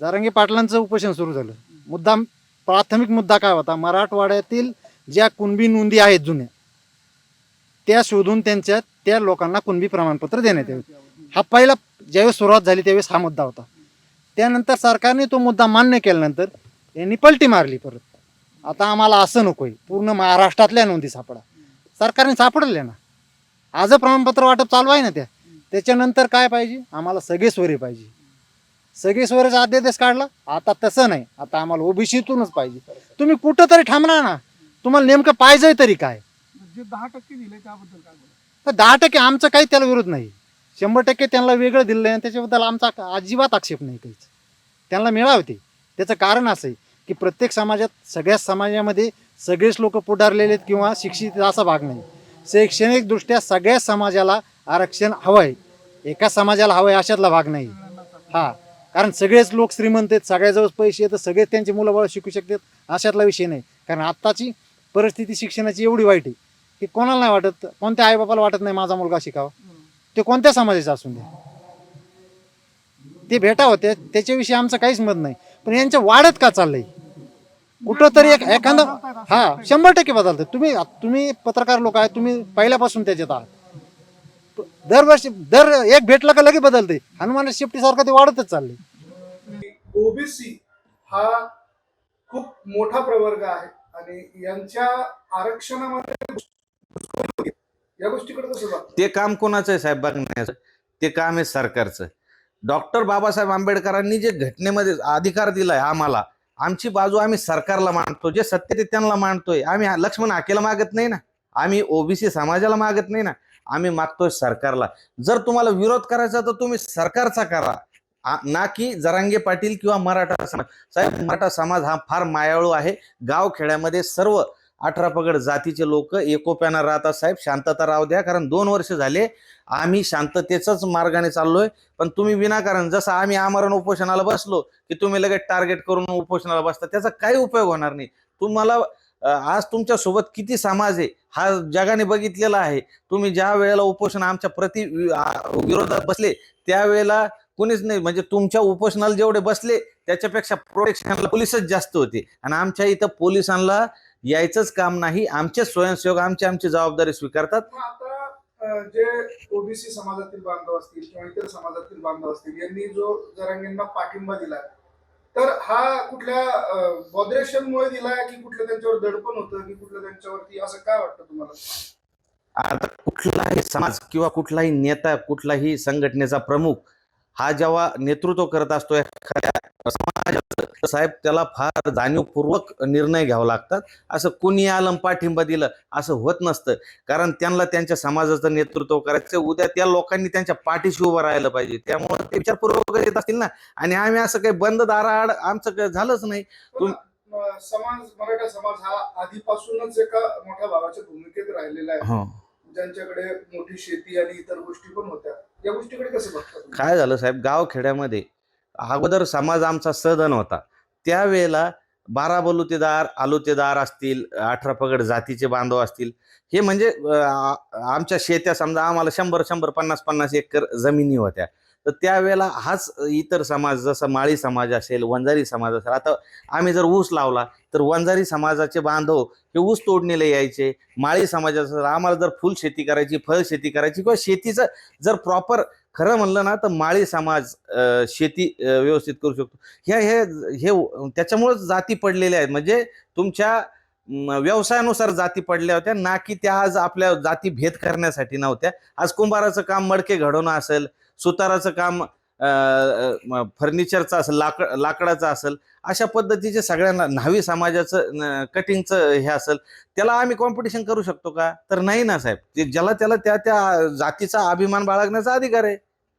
जारंगी पाटलांचं उपोषण सुरू झालं. मुद्दा प्राथमिक मुद्दा काय होता? मराठवाड्यातील ज्या कुणबी नोंदी आहेत जुन्या त्या शोधून त्यांच्या त्या लोकांना कुणबी प्रमाणपत्र देण्यात यावे. हा पहिला ज्यावेळेस सुरुवात झाली त्यावेळेस हा मुद्दा होता. त्यानंतर सरकारने तो मुद्दा मान्य केल्यानंतर यांनी पलटी मारली परत. आता आम्हाला असं नकोय पूर्ण महाराष्ट्रातल्या नोंदी सापडा. सरकारने सापडल्या ना? आज प्रमाणपत्र वाटप चालू आहे ना त्या? त्याच्यानंतर काय पाहिजे? आम्हाला सगळे स्वरे पाहिजे. सगळे स्वरेचा अध्यादेश काढला. आता तसं नाही. आता आम्हाला ओबीसीतूनच पाहिजे. तुम्ही कुठं तरी थांबणार ना. तुम्हाला नेमकं पाहिजे तरी काय? जे दहा टक्के दिले त्याबद्दल काय तर दहा टक्के आमचं काही त्याला विरोध नाही. शंभर टक्के त्यांना वेगळं दिलं आहे त्याच्याबद्दल आमचा अजिबात आक्षेप नाही काहीच. त्यांना मिळावते. त्याचं कारण असं आहे की प्रत्येक समाजात सगळ्याच समाजामध्ये सगळेच लोक पुढारलेले आहेत किंवा शिक्षित असा भाग नाही. शैक्षणिकदृष्ट्या सगळ्याच समाजाला आरक्षण हवं आहे एका समाजाला हवं आहे अशातला भाग नाही. हा. कारण सगळेच लोक श्रीमंत आहेत सगळ्याजवळ पैसे आहेत सगळेच त्यांची मुलं बाळ शिकू शकतात. अशातला विषय नाही. कारण आत्ताची परिस्थिती शिक्षणाची एवढी वाईट आहे की कोणाला नाही वाटत कोणत्या आईबापाला वाटत नाही माझा मुलगा शिकावा. ते कोणत्या समाजाचा असून दे. ते भेटावं त्या त्याच्याविषयी आमचं काहीच मत नाही. पण यांच्या वाढत का चाललंय? कुठं तरी एक एखादा हा शंभर टक्के बदलतं. तुम्ही तुम्ही पत्रकार लोक आहे तुम्ही पहिल्यापासून त्याच्यात आहात. दरवर्षी दर एक भेटलं का लगे बदलते हनुमान शिफ्टीसारखं सारखं ते वाढतच चाललंय. ओबीसी हा खूप मोठा प्रवर्ग आहे आणि यांच्या आरक्षणामध्ये या गोष्टीकडे कसं ते काम कोणाचं आहे साहेब? बघण्याचं ते काम आहे सरकारचं. डॉक्टर बाबासाहेब आंबेडकरांनी जे घटनेमध्ये अधिकार दिलाय आम्हाला आमची बाजू आम्ही सरकारला मांडतो जे सत्य ते त्यांना मांडतोय आम्ही लक्ष्मण आकेला मागत नाही ना. आम्ही ओबीसी समाजाला मागत नाही ना. आम्ही मागतोय सरकारला. जर तुम्हाला विरोध करायचा तर तुम्ही सरकारचा करा. ना की जरांगे पाटील किंवा मराठा समाज. साहेब मराठा समाज हा फार मायाळू आहे. गाव खेड्यामध्ये सर्व अठरा पगड जातीचे लोक एकोप्यानं राहतात. साहेब शांतता राहू द्या कारण दोन वर्ष झाले आम्ही शांततेचाच मार्गाने चाललोय. पण तुम्ही विनाकारण जसं आम्ही आमरण उपोषणाला बसलो की तुम्ही लगेच टार्गेट करून उपोषणाला बसता त्याचा काही उपयोग होणार नाही. तुम्हाला आज तुमच्यासोबत किती समाज आहे हा जगाने बघितलेला आहे. तुम्ही ज्या वेळेला उपोषण आमच्या प्रति वि- विरोधात बसले त्यावेळेला कुणीच नाही. म्हणजे तुमच्या उपोषणाला जेवढे बसले त्याच्यापेक्षा प्रोटेक्शनला पोलिसच जास्त होते. आणि आमच्या इथं पोलिसांना यायचंच काम नाही. आमचे स्वयंसेवक आमची आमची जबाबदारी स्वीकारतात. आता जे ओबीसी समाजातील बांधव असतील किंवा इतर समाजातील बांधव असतील यांनी जो जरांगींना पाठिंबा दिला तर हा कुठल्या बॉदरेशनमुळे दिलाय की कुठलं त्यांच्यावर दडपण होतं की कुठलं त्यांच्यावरती असं काय वाटतं तुम्हाला? आता कुठलाही समाज किंवा कुठलाही नेता कुठलाही संघटनेचा प्रमुख हा जेव्हा नेतृत्व करत असतो एखाद्या समाजाचं साहेब त्याला फार जाणीवपूर्वक निर्णय घ्यावे लागतात. असं कुणी आलं पाठिंबा दिलं असं होत नसतं. कारण त्यांना त्यांच्या समाजाचं नेतृत्व करायचं उद्या त्या लोकांनी त्यांच्या पाठीशी उभं राहायला पाहिजे. त्यामुळे ते विचारपूर्वक येत असतील ना. आणि आम्ही असं काही बंद दाराआड आमचं काही झालंच नाही. तुम- समाज मराठा समाज हा आधीपासूनच एका मोठ्या भावाच्या भूमिकेत राहिलेला आहे. हो. ज्यांच्याकडे मोठी शेती आणि इतर गोष्टी पण होत्या या गोष्टीकडे कसं बघतात? काय झालं साहेब? गाव खेड्यामध्ये अगोदर समाज आमचा सदन होता. त्यावेळेला बारा बलुतेदार आलुतेदार असतील अठरा पगड जातीचे बांधव असतील हे म्हणजे आमच्या शेत्या समजा आम्हाला शंभर शंभर पन्नास पन्नास एकर जमिनी होत्या. तर त्यावेळेला हाच इतर समाज जसं माळी समाज असेल वंजारी समाज असेल आता आम्ही जर ऊस लावला तर वंजारी समाजाचे बांधव हे ऊस तोडणीला यायचे. माळी समाजाचं आम्हाला जर फुल शेती करायची फळ शेती करायची किंवा शेतीचं जर प्रॉपर खरं म्हणलं ना तर माळी समाज शेती व्यवस्थित करू शकतो. ह्या हे हे त्याच्यामुळेच जाती पडलेल्या आहेत. म्हणजे तुमच्या व्यवसायानुसार जाती पडल्या होत्या ना की त्या आज आपल्या जाती भेद करण्यासाठी नव्हत्या. आज कुंभाराचं काम मडके घडवणं असेल सुताराचं काम फर्निचरचं असेल लाकड लाकडाचं असेल अशा पद्धतीचे सगळ्यांना न्हावी समाजाचं न- कटिंगचं हे असेल त्याला आम्ही कॉम्पिटिशन करू शकतो का? तर नाही ना साहेब. ते ज्याला त्याला त्या त्या जातीचा अभिमान बाळगण्याचा अधिकार आहे.